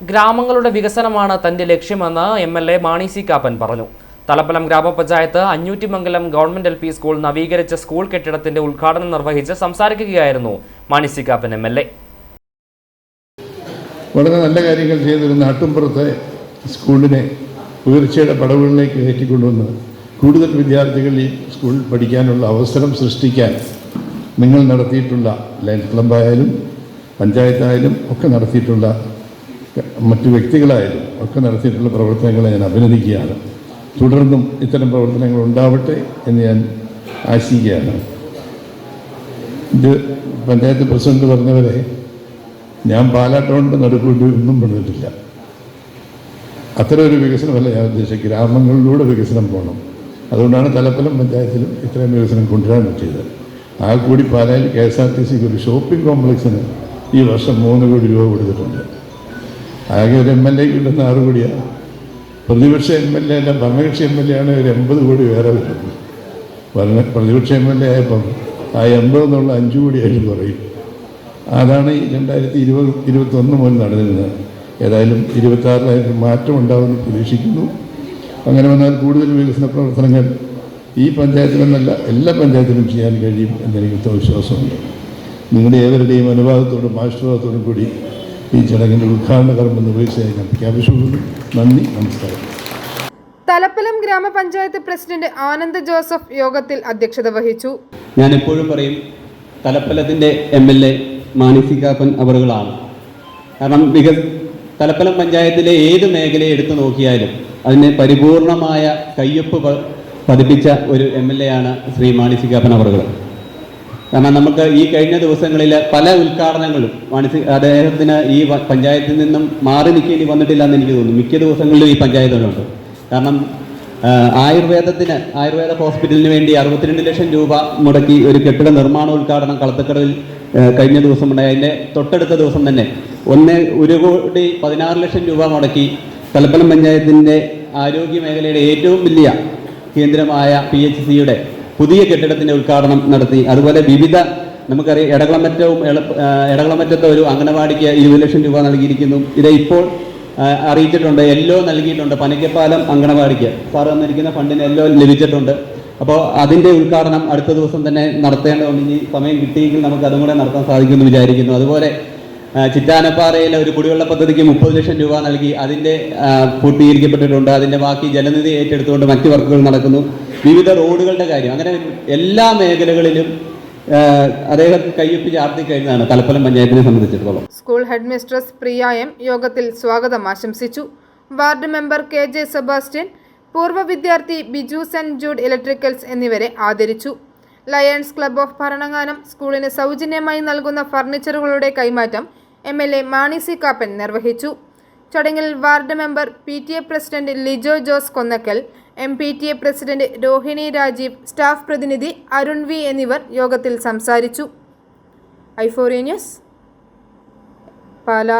ഗ്രാമങ്ങളുടെ വികസനമാണ് തന്റെ ലക്ഷ്യമെന്ന് M L A Mani C Kappan പറഞ്ഞു. തലപ്പലം ഗ്രാമപഞ്ചായത്ത് Anjoottimangalam government L P school നവീകരിച്ച സ്കൂൾ കെട്ടിടത്തിന്റെ ഉദ്ഘാടനം നിർവഹിച്ച് സംസാരിക്കുകയായിരുന്നു Mani C Kappan M L A. വളരെ നല്ല കാര്യങ്ങൾ ചെയ്തൊരു നാട്ടുംപുറത്തെ സ്കൂളിനെ ഉയർച്ചയുടെ പടവുകളിലേക്ക് കയറ്റിക്കൊണ്ടുവന്ന് കൂടുതൽ വിദ്യാർത്ഥികൾ ഈ സ്കൂളിൽ പഠിക്കാനുള്ള അവസരം സൃഷ്ടിക്കാൻ നിങ്ങൾ നടത്തിയിട്ടുള്ള ലയൻസ് ക്ലബ്ബായാലും പഞ്ചായത്തായാലും ഒക്കെ നടത്തിയിട്ടുള്ള മറ്റു വ്യക്തികളായാലും ഒക്കെ നടത്തിയിട്ടുള്ള പ്രവർത്തനങ്ങളെ ഞാൻ അഭിനന്ദിക്കുകയാണ്. തുടർന്നും ഇത്തരം പ്രവർത്തനങ്ങൾ ഉണ്ടാവട്ടെ എന്ന് ഞാൻ ആശിക്കുകയാണ്. ഇത് പഞ്ചായത്ത് പ്രസിഡന്റ് പറഞ്ഞവരെ ഞാൻ പാലാട്ടോണ്ട് നടുക്കൂട്ടി ഒന്നും പറഞ്ഞിട്ടില്ല. അത്തരം ഒരു വികസനമല്ല ഞാൻ ഉദ്ദേശിച്ച ഗ്രാമങ്ങളിലൂടെ വികസനം പോകണം. അതുകൊണ്ടാണ് തലപ്പലം പഞ്ചായത്തിലും ഇത്രയും വികസനം കൊണ്ടുവരാൻ പറ്റിയത്. ആ കൂടി പാലായിൽ കെ എസ് ആർ ടി സിക്ക് ഒരു ഷോപ്പിംഗ് കോംപ്ലക്സിന് ഈ വർഷം മൂന്ന് കോടി രൂപ കൊടുത്തിട്ടുണ്ട്. ആകെ ഒരു എം എൽ എ കിട്ടുന്ന ആറ് കോടിയാണ് പ്രതിപക്ഷ എം എൽ എ അല്ല ഭരണകക്ഷി എം എൽ എ ആണ് ഒരു എൺപത് കോടി വേറെ വരുന്നത്. ഭരണ പ്രതിപക്ഷ എം എൽ എ ആയപ്പം ആ എൺപത് എന്നുള്ള അഞ്ച് കോടിയായിട്ട് കുറയും. അതാണ് ഈ രണ്ടായിരത്തി ഇരുപത് ഇരുപത്തൊന്ന് മുതൽ നടന്നിരുന്നത്. ഏതായാലും ഇരുപത്താറിലായിട്ട് മാറ്റം ഉണ്ടാകുമെന്ന് പ്രതീക്ഷിക്കുന്നു. അങ്ങനെ വന്നാൽ കൂടുതൽ വികസന പ്രവർത്തനങ്ങൾ ഈ പഞ്ചായത്തിലെന്നല്ല എല്ലാ പഞ്ചായത്തിലും ചെയ്യാൻ കഴിയും എന്നെനിക്ക് വിശ്വാസമുണ്ട്. നിങ്ങളുടെ ഏവരുടെയും അനുവാദത്തോടും ആശീർവാദത്തോടും കൂടി ഈ ചടങ്ങിന്റെ ഉദ്ഘാടന കർമ്മം നിർവഹിച്ചതായി ഞാൻ പ്രഖ്യാപിച്ചുകൊള്ളുന്നു നന്ദി നമസ്കാരം. തലപ്പലം ഗ്രാമപഞ്ചായത്ത് പ്രസിഡന്റ് ആനന്ദ് ജോസഫ് യോഗത്തിൽ അധ്യക്ഷത വഹിച്ചു. ഞാൻ എപ്പോഴും പറയും തലപ്പലത്തിന്റെ എം എൽ എ മാനസികാപ്പൻ അവറുകളാണ്. കാരണം വിക തലപ്പലം പഞ്ചായത്തിലെ ഏത് മേഖലയെ എടുത്തു നോക്കിയാലും അതിന് പരിപൂർണമായ കയ്യൊപ്പ് പതിപ്പിച്ച ഒരു എം എൽ എ ആണ് ശ്രീ മാണിസികാപ്പൻ അവറുകൾ. കാരണം നമുക്ക് ഈ കഴിഞ്ഞ ദിവസങ്ങളിൽ പല ഉദ്ഘാടനങ്ങളും മാണി അദ്ദേഹത്തിന് ഈ പഞ്ചായത്തിൽ നിന്നും മാറി നിൽക്കേണ്ടി വന്നിട്ടില്ല എന്ന് എനിക്ക് തോന്നുന്നു. മിക്ക ദിവസങ്ങളിലും ഈ പഞ്ചായത്തുകളുണ്ട്. കാരണം ആയുർവേദത്തിന് ആയുർവേദ ഹോസ്പിറ്റലിന് വേണ്ടി അറുപത്തിരണ്ട് ലക്ഷം രൂപ മുടക്കി ഒരു കെട്ടിട നിർമ്മാണോദ്ഘാടനം കളത്തക്കടവിൽ ആ, കഴിഞ്ഞ ദിവസം ഉണ്ടായി അതിന്റെ തൊട്ടടുത്ത ദിവസം തന്നെ ഒന്ന് ഒരു കോടി പതിനാറ് ലക്ഷം രൂപ മുടക്കി തലപ്പലം പഞ്ചായത്തിന്റെ ആരോഗ്യ മേഖലയുടെ ഏറ്റവും വലിയ കേന്ദ്രമായ പി എച്ച് സിയുടെ പുതിയ കെട്ടിടത്തിന്റെ ഉദ്ഘാടനം നടത്തി. അതുപോലെ വിവിധ നമുക്കറിയാം എടകളമറ്റവും എടകളമറ്റത്തെ ഒരു അംഗനവാടിക്ക് ഇരുപത് ലക്ഷം രൂപ നൽകിയിരിക്കുന്നു. ഇത് ഇപ്പോൾ അറിയിച്ചിട്ടുണ്ട്. എല്ലോ നൽകിയിട്ടുണ്ട് പനിക്കപ്പാലം അങ്കണവാടിക്ക് സാർ തന്നിരിക്കുന്ന ഫണ്ടിന് എല്ലോ ലഭിച്ചിട്ടുണ്ട്. അപ്പോൾ അതിന്റെ ഉദ്ഘാടനം അടുത്ത ദിവസം തന്നെ നടത്തേണ്ടതുണ്ട്. ഇനി സമയം കിട്ടിയെങ്കിൽ നമുക്ക് അതും കൂടെ നടത്താൻ സാധിക്കുമെന്ന് വിചാരിക്കുന്നു. അതുപോലെ ചിറ്റാനപ്പാറയിലെ ഒരു കുടിവെള്ള പദ്ധതിക്ക് മുപ്പത് ലക്ഷം രൂപ നൽകി. അതിന്റെ പൂർത്തീകരിക്കപ്പെട്ടിട്ടുണ്ട്. അതിന്റെ ബാക്കി ജലനിധി ഏറ്റെടുത്തുകൊണ്ട് മറ്റു വർക്കുകൾ നടക്കുന്നു. വിവിധ റോഡുകളുടെ കാര്യം. അങ്ങനെ എല്ലാ മേഖലകളിലും അദ്ദേഹം കയ്യൊപ്പിച്ച് ആർത്തിക്കഴിഞ്ഞതാണ് തലപ്പലം പഞ്ചായത്തിനെ സംബന്ധിച്ചിടത്തോളം. School head mistress Priya M യോഗത്തിൽ സ്വാഗതം. ആശംസിച്ചു. Ward member K J Sebastian പൂർവ വിദ്യാർത്ഥി ബിജു സെൻ ജൂഡ് ഇലക്ട്രിക്കൽസ് എന്നിവരെ ആദരിച്ചു. ലയൺസ് ക്ലബ് ഓഫ് ഭരണങ്ങാനം സ്കൂളിന് സൗജന്യമായി നൽകുന്ന ഫർണിച്ചറുകളുടെ കൈമാറ്റം M L A Mani C Kappan നിർവഹിച്ചു. ചടങ്ങിൽ ward member P T A president Lijo Jose Konnakkal M P T A president Rohini Rajeev staff പ്രതിനിധി അരുൺ വി എന്നിവർ യോഗത്തിൽ സംസാരിച്ചു. ഐഫോറിയ ന്യൂസ് പാല.